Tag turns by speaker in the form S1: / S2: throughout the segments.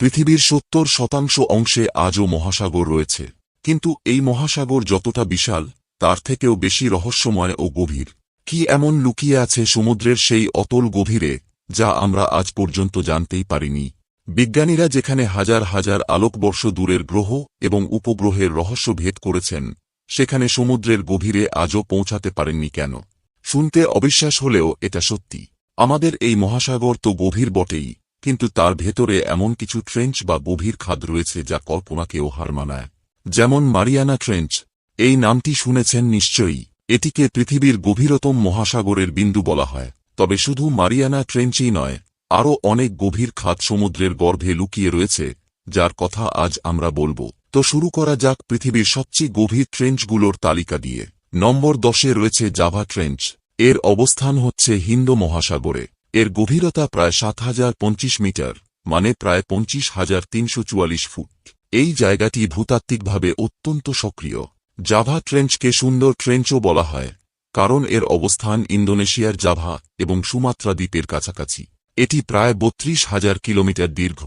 S1: পৃথিবীর সত্তর শতাংশ অংশে আজও মহাসাগর রয়েছে। কিন্তু এই মহাসাগর যতটা বিশাল, তার থেকেও বেশি রহস্যময় ও গভীর। কি এমন লুকিয়ে আছে সমুদ্রের সেই অতল গভীরে, যা আমরা আজ পর্যন্ত জানতেই পারিনি? বিজ্ঞানীরা যেখানে হাজার হাজার আলোকবর্ষ দূরের গ্রহ এবং উপগ্রহের রহস্য ভেদ করেছেন, সেখানে সমুদ্রের গভীরে আজও পৌঁছাতে পারেননি কেন? শুনতে অবিশ্বাস হলেও এটা সত্যি। আমাদের এই মহাসাগর তো গভীর বটেই। কিন্তু তার ভেতরে এমন কিছু ট্রেঞ্চ বা গভীর খাদ রয়েছে যা কল্পনাকেও হার মানায়। যেমন মারিয়ানা ট্রেঞ্চ এই নামটি শুনেছেন নিশ্চয়ই। এটিকে পৃথিবীর গভীরতম মহাসাগরের বিন্দু বলা হয়। তবে শুধু মারিয়ানা ট্রেঞ্চই নয়, আরও অনেক গভীর খাত সমুদ্রের গর্ভে লুকিয়ে রয়েছে, যার কথা আজ আমরা বলব। তো শুরু করা যাক পৃথিবীর সবচেয়ে গভীর ট্রেঞ্চগুলোর তালিকা দিয়ে। নম্বর দশে রয়েছে জাভা ট্রেঞ্চ এর অবস্থান হচ্ছে হিন্দ মহাসাগরে। এর গভীরতা প্রায় সাত হাজার পঞ্চিশ মিটার মানে প্রায় পঞ্চিশ হাজার তিনশো চুয়াল্লিশ ফুট। এই জায়গাটি ভূতাত্ত্বিকভাবে অত্যন্ত সক্রিয়। জাভা ট্রেঞ্চকে সুন্দর ট্রেঞ্চও বলা হয়, কারণ এর অবস্থান ইন্দোনেশিয়ার জাভা এবং সুমাত্রা দ্বীপের কাছাকাছি। এটি প্রায় বত্রিশ হাজার কিলোমিটার দীর্ঘ।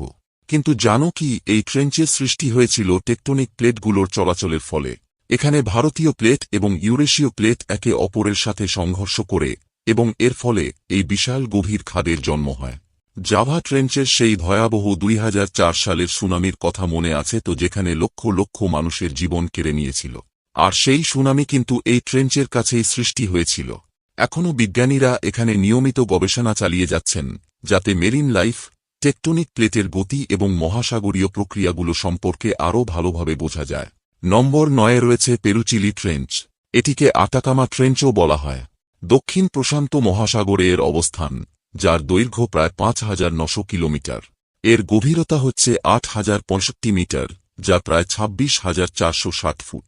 S1: কিন্তু জানো কি, এই ট্রেঞ্চের সৃষ্টি হয়েছিল টেকটনিক প্লেটগুলোর চলাচলের ফলে। এখানে ভারতীয় প্লেট এবং ইউরেশীয় প্লেট একে অপরের সাথে সংঘর্ষ করে এবং এর ফলে এই বিশাল গভীর খাদের জন্ম হয়। জাভা ট্রেঞ্চের সেই ভয়াবহ দুই হাজার চার সালের সুনামির কথা মনে আছে তো যেখানে লক্ষ লক্ষ মানুষের জীবন কেড়ে নিয়েছিল। আর সেই সুনামি কিন্তু এই ট্রেঞ্চের কাছেই সৃষ্টি হয়েছিল। এখনও বিজ্ঞানীরা এখানে নিয়মিত গবেষণা চালিয়ে যাচ্ছেন, যাতে মেরিন লাইফ, টেকটনিক প্লেটের গতি এবং মহাসাগরীয় প্রক্রিয়াগুলো সম্পর্কে আরও ভালোভাবে বোঝা যায়। নম্বর নয়ে রয়েছে পেরুচিলি ট্রেঞ্চ। এটিকে আটাকামা ট্রেঞ্চও বলা হয়। দক্ষিণ প্রশান্ত মহাসাগরে এর অবস্থান, যার দৈর্ঘ্য প্রায় পাঁচ হাজার নশো কিলোমিটার। এর গভীরতা হচ্ছে আট হাজার পঁয়ষট্টি মিটার, যা প্রায় ছাব্বিশ হাজার চারশো ষাট ফুট।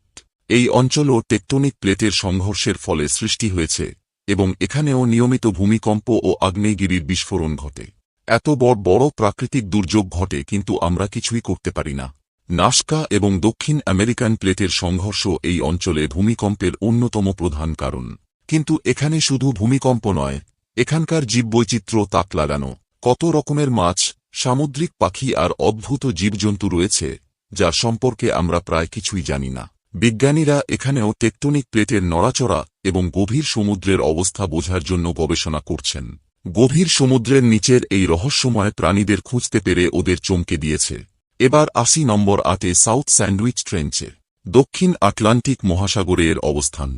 S1: এই অঞ্চলও টেকটনিক প্লেটের সংঘর্ষের ফলে সৃষ্টি হয়েছে, এবং এখানেও নিয়মিত ভূমিকম্প ও আগ্নেয়গিরির বিস্ফোরণ ঘটে। এত বড় বড় প্রাকৃতিক দুর্যোগ ঘটে কিন্তু আমরা কিছুই করতে পারি না। নাস্কা এবং দক্ষিণ আমেরিকান প্লেটের সংঘর্ষ এই অঞ্চলে ভূমিকম্পের অন্যতম প্রধান কারণ। কিন্তু এখানে শুধু ভূমিকম্প নয়, এখানকার জীববৈচিত্র্য, তাক লাগানো, কত রকমের মাছ, সামুদ্রিক পাখি আর অদ্ভুত জীবজন্তু রয়েছে যা সম্পর্কে আমরা প্রায় কিছুই জানি না। বিজ্ঞানীরা এখানেও টেকটনিক প্লেটের নড়াচড়া এবং গভীর সমুদ্রের অবস্থা বোঝার জন্য গবেষণা করছেন। গভীর সমুদ্রের নিচের এই রহস্যময় প্রাণীদের খুঁজতে পেরে ওদের চমকে দিয়েছে। এবার আশি নম্বর আটে সাউথ স্যান্ডউইচ ট্রেঞ্চে, দক্ষিণ আটলান্টিক মহাসাগরে এর অবস্থান।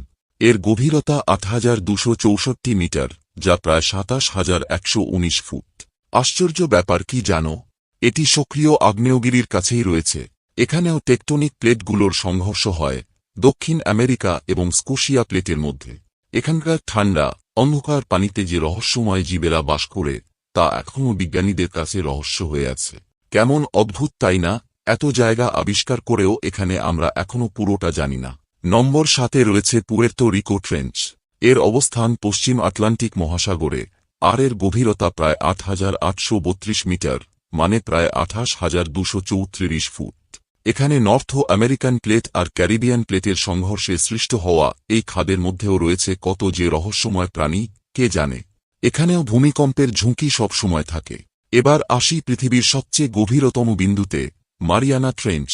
S1: এর গভীরতা আট হাজার দুশো চৌষট্টি মিটার, যা প্রায় সাতাশ হাজার একশো উনিশ ফুট। আশ্চর্য ব্যাপার কি জানো? এটি সক্রিয় আগ্নেয়গিরির কাছেই রয়েছে। এখানেও টেকটনিক প্লেটগুলোর সংঘর্ষ হয়, দক্ষিণ আমেরিকা এবং স্কোশিয়া প্লেটের মধ্যে। এখানকার ঠান্ডা, অন্ধকার পানিতে যে রহস্যময় জীবেরা বাস করে, তা এখনও বিজ্ঞানীদের কাছে রহস্য হয়ে আছে। কেমন অদ্ভুত তাই না? এত জায়গা আবিষ্কার করেও এখানে আমরা এখনও পুরোটা জানি না। নম্বর সাতে রয়েছে পুয়ের্তো রিকো ট্রেঞ্চ এর অবস্থান পশ্চিম আটলান্টিক মহাসাগরে। আর এর গভীরতা প্রায় আট হাজার আটশো বত্রিশ মিটার মানে প্রায় আঠাশ হাজার দুশো চৌত্রিশ ফুট। এখানে নর্থ আমেরিকান প্লেট আর ক্যারিবিয়ান প্লেটের সংঘর্ষে সৃষ্ট হওয়া এই খাদের মধ্যেও রয়েছে কত যে রহস্যময় প্রাণী, কে জানে? এখানেও ভূমিকম্পের ঝুঁকি সব সময় থাকে। এবার আসি পৃথিবীর সবচেয়ে গভীরতম বিন্দুতে, মারিয়ানা ট্রেঞ্চ।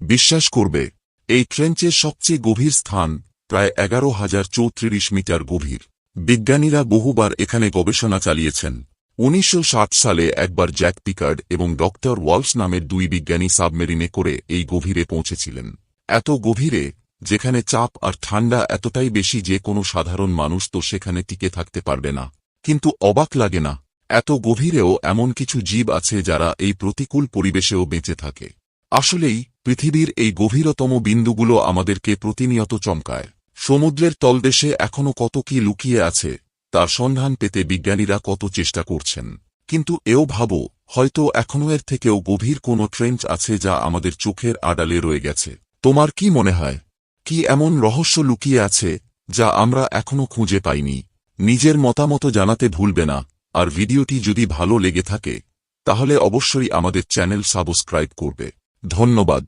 S1: বিশ্বাস করবে এই ট্রেঞ্চের সবচেয়ে গভীর স্থান প্রায় এগারো হাজার চৌত্রিশ মিটার গভীর। বিজ্ঞানীরা বহুবার এখানে গবেষণা চালিয়েছেন। উনিশশো ষাট সালে একবার জ্যাক পিকার্ড এবং ডক্টর ওয়ালস নামের দুই বিজ্ঞানী সাবমেরিনে করে এই গভীরে পৌঁছেছিলেন। এত গভীরে, যেখানে চাপ আর ঠান্ডা এতটাই বেশি যে কোনো সাধারণ মানুষ তো সেখানে টিকে থাকতে পারবে না। কিন্তু অবাক লাগে না, এত গভীরেও এমন কিছু জীব আছে যারা এই প্রতিকূল পরিবেশেও বেঁচে থাকে। আসলেই পৃথিবীর এই গভীরতম বিন্দুগুলো আমাদেরকে প্রতিনিয়ত চমকায়। সমুদ্রের তলদেশে এখনও কত কি লুকিয়ে আছে, তার সন্ধান পেতে বিজ্ঞানীরা কত চেষ্টা করছেন। কিন্তু এও ভাবো, হয়তো এখনও এর থেকেও গভীর কোনো ট্রেঞ্চ আছে যা আমাদের চোখের আড়ালে রয়ে গেছে। তোমার কি মনে হয়? কি এমন রহস্য লুকিয়ে আছে, যা আমরা এখনও খুঁজে পাইনি? নিজের মতামত জানাতে ভুলবে না, আর ভিডিওটি যদি ভালো লেগে থাকে, তাহলে অবশ্যই আমাদের চ্যানেল সাবস্ক্রাইব করবে। ধন্যবাদ।